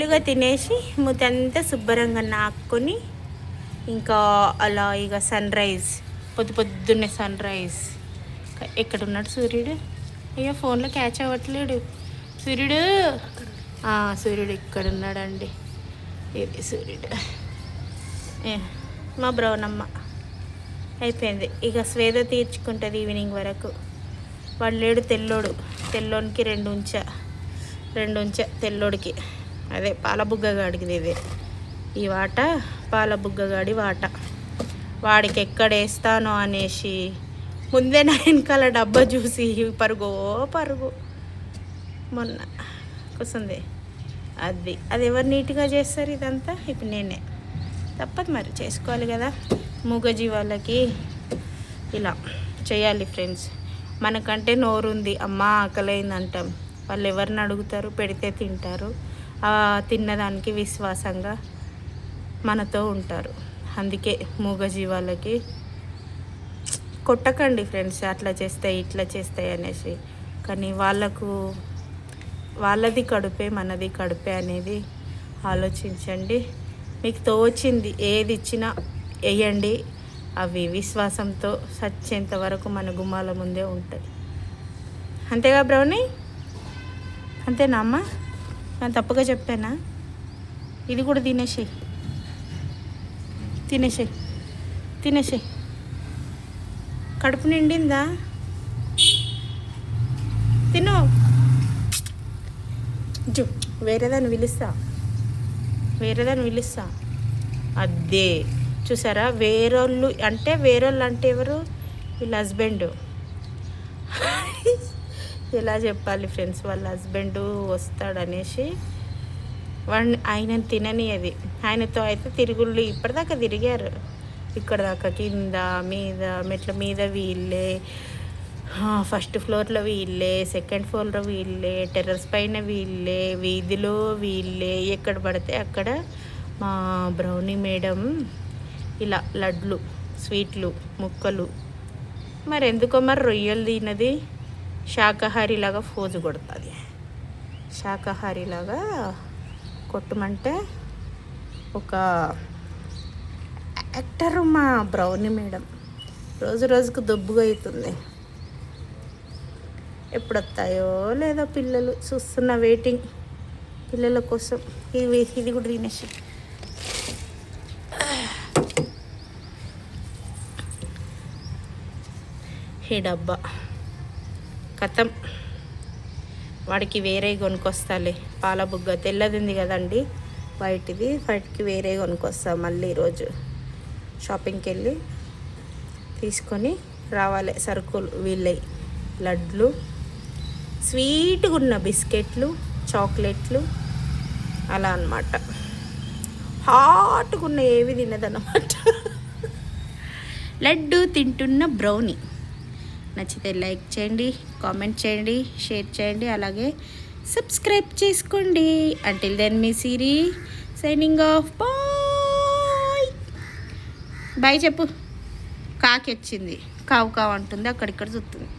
ఫుల్గా తినేసి మూతంతా శుభ్రంగా నాక్కొని ఇంకా అలా ఇక సన్ రైజ్ పొద్దు పొద్దున్నే సన్ రైజ్. ఎక్కడున్నాడు సూర్యుడు? అయ్యో ఫోన్లో క్యాచ్ అవ్వట్లేడు. సూర్యుడు? సూర్యుడు ఇక్కడ ఉన్నాడండి ఇది సూర్యుడు మా బ్రౌనమ్మ. అయిపోయింది. ఇక స్వేద తీర్చుకుంటుంది ఈవినింగ్ వరకు. వాడు లేడు తెల్లోడు. తెల్లోనికి రెండు ఉంచా. రెండు ఉంచా తెల్లోడికి. అదే పాలబుగ్గగాడికి ఇదే. ఈ వాట పాలబుగ్గగాడి వాట. వాడికి ఎక్కడ వేస్తానో అనేసి ముందే నా వెనకాల డబ్బా చూసి పరుగో పరుగు. మొన్న కూర్చుంది అది అది ఎవరు నీట్గా చేస్తారు ఇదంతా? ఇప్పుడు నేనే. తప్పదు మరి చేసుకోవాలి కదా. మూగజీవాలకి ఇలా చేయాలి ఫ్రెండ్స్. మనకంటే నోరుంది అమ్మ ఆకలైంది అంటాం వాళ్ళు ఎవరిని అడుగుతారు? పెడితే తింటారు. తిన్నదానికి విశ్వాసంగా మనతో ఉంటారు. అందుకే మూగజీవాలకి కొట్టకండి ఫ్రెండ్స్ అట్లా చేస్తాయి ఇట్లా చేస్తాయి అనేసి. కానీ వాళ్ళకు వాళ్ళది కడుపే మనది కడుపే అనేది ఆలోచించండి. మీకు తోచింది ఏది ఇచ్చినా వేయండి. అవి విశ్వాసంతో సచ్చేంత వరకు మన గుమ్మాల ముందే ఉంటాయి. అంతేగా బ్రౌనీ? అంతేనా అమ్మా? నేను తప్పుగా చెప్పానా? ఇది కూడా తినేసేయి. తినేసేయి. తినేసేయి. కడుపు నిండిందా? తిను. జు వేరేదాన్ని పిలుస్తా. వేరేదాన్ని పిలుస్తా. అదే చూసారా? వేరోళ్ళు అంటే వేరోళ్ళు అంటే ఎవరు? వీళ్ళ హస్బెండ్. ఎలా చెప్పాలి ఫ్రెండ్స్? వాళ్ళ హస్బెండ్ వస్తాడనేసి వాడిని ఆయన తినని అది. ఆయనతో అయితే తిరుగుళ్ళు ఇప్పటిదాకా తిరిగారు. ఇక్కడ దాకా కింద మీద మెట్ల మీద వీళ్ళే ఫస్ట్ ఫ్లోర్లో వీళ్ళే సెకండ్ ఫ్లోర్లో వీళ్ళే టెర్రస్ పైన వీళ్ళే వీధిలో వీళ్ళే ఎక్కడ పడితే అక్కడ మా బ్రౌనీ మేడం ఇలా లడ్లు స్వీట్లు ముక్కలు. మరి ఎందుకో మరి రొయ్యలు తినది? శాకాహారిలాగా ఫోజు కొడుతుంది. శాకాహారిలాగా కొట్టమంటే ఒక యాక్టర్ మా బ్రౌనీ మేడం. రోజు రోజుకు దొబ్బుగా అవుతుంది ఎప్పుడు వస్తాయో లేదో పిల్లలు చూస్తున్న వెయిటింగ్ పిల్లల కోసం ఇది ఇది కూడా తినేసి. ఈ డబ్బా. కథం. వాడికి వేరే కొనుక్కొస్తాలే. పాల బుగ్గ తెల్లది ఉంది కదండి. వైట్ది వాటికి వేరే కొనుక్కొస్తా మళ్ళీ ఈరోజు. షాపింగ్కి వెళ్ళి తీసుకొని రావాలి. సరుకులు వీళ్ళవి లడ్లు స్వీట్గా ఉన్న బిస్కెట్లు చాక్లెట్లు అలా అన్నమాట. హాట్గా ఉన్న ఏవి తినదన్నమాట. లడ్డు తింటున్న బ్రౌనీ. నచ్చితే లైక్ చేయండి. కామెంట్ చేయండి షేర్ చేయండి అలాగే సబ్స్క్రైబ్ చేసుకోండి. అంటిల్ దెన్ మీ Siri signing off bye bye చెప్పు. కాకి వచ్చింది. కావు కావు అంటుంది అక్కడిక్కడ చూస్తుంది.